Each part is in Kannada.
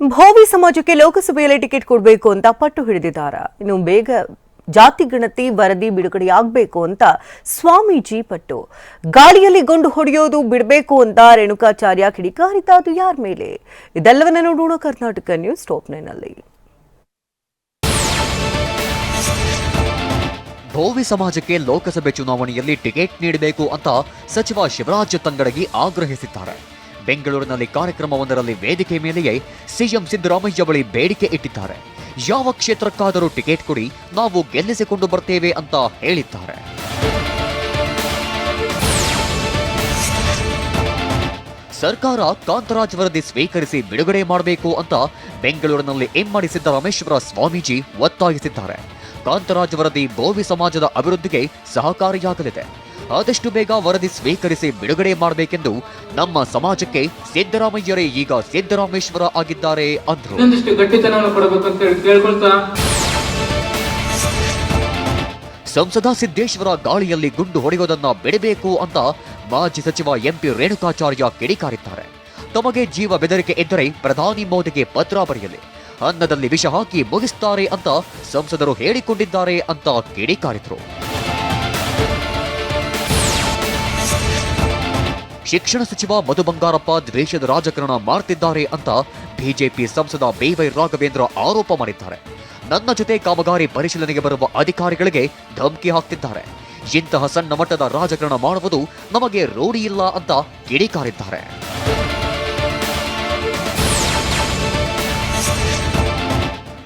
ಭೋವಿ ಸಮಾಜಕ್ಕೆ ಲೋಕಸಭೆಯಲ್ಲಿ ಟಿಕೆಟ್ ಕೊಡಬೇಕು ಅಂತ ಪಟ್ಟು ಹಿಡಿದಿದ್ದಾರೆ. ಇನ್ನು ಬೇಗ ಜಾತಿ ಗಣತಿ ವರದಿ ಬಿಡುಗಡೆಯಾಗಬೇಕು ಅಂತ ಸ್ವಾಮೀಜಿ ಪಟ್ಟು. ಗಾಳಿಯಲ್ಲಿ ಗುಂಡು ಹೊಡೆಯೋದು ಬಿಡಬೇಕು ಅಂತ ರೇಣುಕಾಚಾರ್ಯ ಕಿಡಿಕಾರಿತ ಅದು ಯಾರ ಮೇಲೆ? ಇದೆಲ್ಲವನ್ನ ನೋಡೋಣ ಕರ್ನಾಟಕ ನ್ಯೂಸ್ ಟಾಪ್ ಭೋವಿ ಸಮಾಜಕ್ಕೆ ಲೋಕಸಭೆ ಚುನಾವಣೆಯಲ್ಲಿ ಟಿಕೆಟ್ ನೀಡಬೇಕು ಅಂತ ಸಚಿವ ಶಿವರಾಜ್ ತಂಗಡಗಿ ಆಗ್ರಹಿಸಿದ್ದಾರೆ. ಬೆಂಗಳೂರಿನಲ್ಲಿ ಕಾರ್ಯಕ್ರಮವೊಂದರಲ್ಲಿ ವೇದಿಕೆ ಮೇಲೆಯೇ ಸಿಎಂ ಸಿದ್ದರಾಮಯ್ಯ ಬಳಿ ಬೇಡಿಕೆ ಇಟ್ಟಿದ್ದಾರೆ. ಯಾವ ಕ್ಷೇತ್ರಕ್ಕಾದರೂ ಟಿಕೆಟ್ ಕೊಡಿ, ನಾವು ಗೆಲ್ಲಿಸಿಕೊಂಡು ಬರ್ತೇವೆ ಅಂತ ಹೇಳಿದ್ದಾರೆ. ಸರ್ಕಾರ ಕಾಂತರಾಜ್ ವರದಿ ಸ್ವೀಕರಿಸಿ ಬಿಡುಗಡೆ ಮಾಡಬೇಕು ಅಂತ ಬೆಂಗಳೂರಿನಲ್ಲಿ ಎಮ್ಮಡಿ ಸಿದ್ದರಾಮೇಶ್ವರ ಸ್ವಾಮೀಜಿ ಒತ್ತಾಯಿಸಿದ್ದಾರೆ. ಕಾಂತರಾಜ್ ವರದಿ ಬೋವಿ ಸಮಾಜದ ಅಭಿವೃದ್ಧಿಗೆ ಸಹಕಾರಿಯಾಗಲಿದೆ. ಆದಷ್ಟು ಬೇಗ ವರದಿ ಸ್ವೀಕರಿಸಿ ಬಿಡುಗಡೆ ಮಾಡಬೇಕೆಂದು ನಮ್ಮ ಸಮಾಜಕ್ಕೆ ಸಿದ್ದರಾಮಯ್ಯರೇ ಈಗ ಸಿದ್ದರಾಮೇಶ್ವರ ಆಗಿದ್ದಾರೆ ಅಂದ್ರು. ಸಂಸದ ಸಿದ್ದೇಶ್ವರ ಗಾಳಿಯಲ್ಲಿ ಗುಂಡು ಹೊಡೆಯೋದನ್ನ ಬಿಡಬೇಕು ಅಂತ ಮಾಜಿ ಸಚಿವ ಎಂಪಿ ರೇಣುಕಾಚಾರ್ಯ ಕಿಡಿಕಾರಿದ್ದಾರೆ. ತಮಗೆ ಜೀವ ಬೆದರಿಕೆ ಇದ್ದರೆ ಪ್ರಧಾನಿ ಮೋದಿಗೆ ಪತ್ರ ಬರೆಯಲಿ. ಅನ್ನದಲ್ಲಿ ವಿಷ ಹಾಕಿ ಮುಗಿಸ್ತಾರೆ ಅಂತ ಸಂಸದರು ಹೇಳಿಕೊಂಡಿದ್ದಾರೆ ಅಂತ ಕಿಡಿಕಾರಿದ್ರು. ಶಿಕ್ಷಣ ಸಚಿವ ಮಧು ಬಂಗಾರಪ್ಪ ದ್ವೇಷದ ರಾಜಕಾರಣ ಮಾಡ್ತಿದ್ದಾರೆ ಅಂತ ಬಿಜೆಪಿ ಸಂಸದ ಬಿವೈ ರಾಘವೇಂದ್ರ ಆರೋಪ ಮಾಡಿದ್ದಾರೆ. ನನ್ನ ಜೊತೆ ಕಾಮಗಾರಿ ಪರಿಶೀಲನೆಗೆ ಬರುವ ಅಧಿಕಾರಿಗಳಿಗೆ ಧಮಕಿ ಹಾಕ್ತಿದ್ದಾರೆ. ಇಂತಹ ಸಣ್ಣ ಮಟ್ಟದ ರಾಜಕಾರಣ ಮಾಡುವುದು ನಮಗೆ ರೂಢಿ ಇಲ್ಲ ಅಂತ ಕಿಡಿಕಾರಿದ್ದಾರೆ.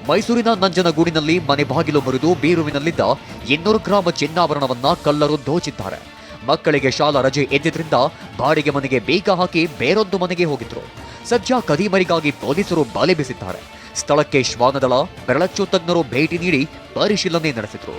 ಮೈಸೂರಿನ ನಂಜನಗೂಡಿನಲ್ಲಿ ಮನೆ ಬಾಗಿಲು ಮುರಿದು ಬೀರುವಿನಲ್ಲಿದ್ದ ಇನ್ನೂರು ಗ್ರಾಮ ಚಿನ್ನಾಭರಣವನ್ನ ಕಲ್ಲರು ದೋಚಿದ್ದಾರೆ. ಮಕ್ಕಳಿಗೆ ಶಾಲಾ ರಜೆ ಎದ್ದಿದ್ರಿಂದ ಬಾಡಿಗೆ ಮನೆಗೆ ಬೇಗ ಹಾಕಿ ಬೇರೊಂದು ಮನೆಗೆ ಹೋಗಿದ್ರು. ಸದ್ಯ ಕದೀಮರಿಗಾಗಿ ಪೊಲೀಸರು ಬಲೆ ಬೀಸಿದ್ದಾರೆ. ಸ್ಥಳಕ್ಕೆ ಶ್ವಾನದಳ, ಬೆರಳಚ್ಚು ತಜ್ಞರು ಭೇಟಿ ನೀಡಿ ಪರಿಶೀಲನೆ ನಡೆಸಿದ್ರು.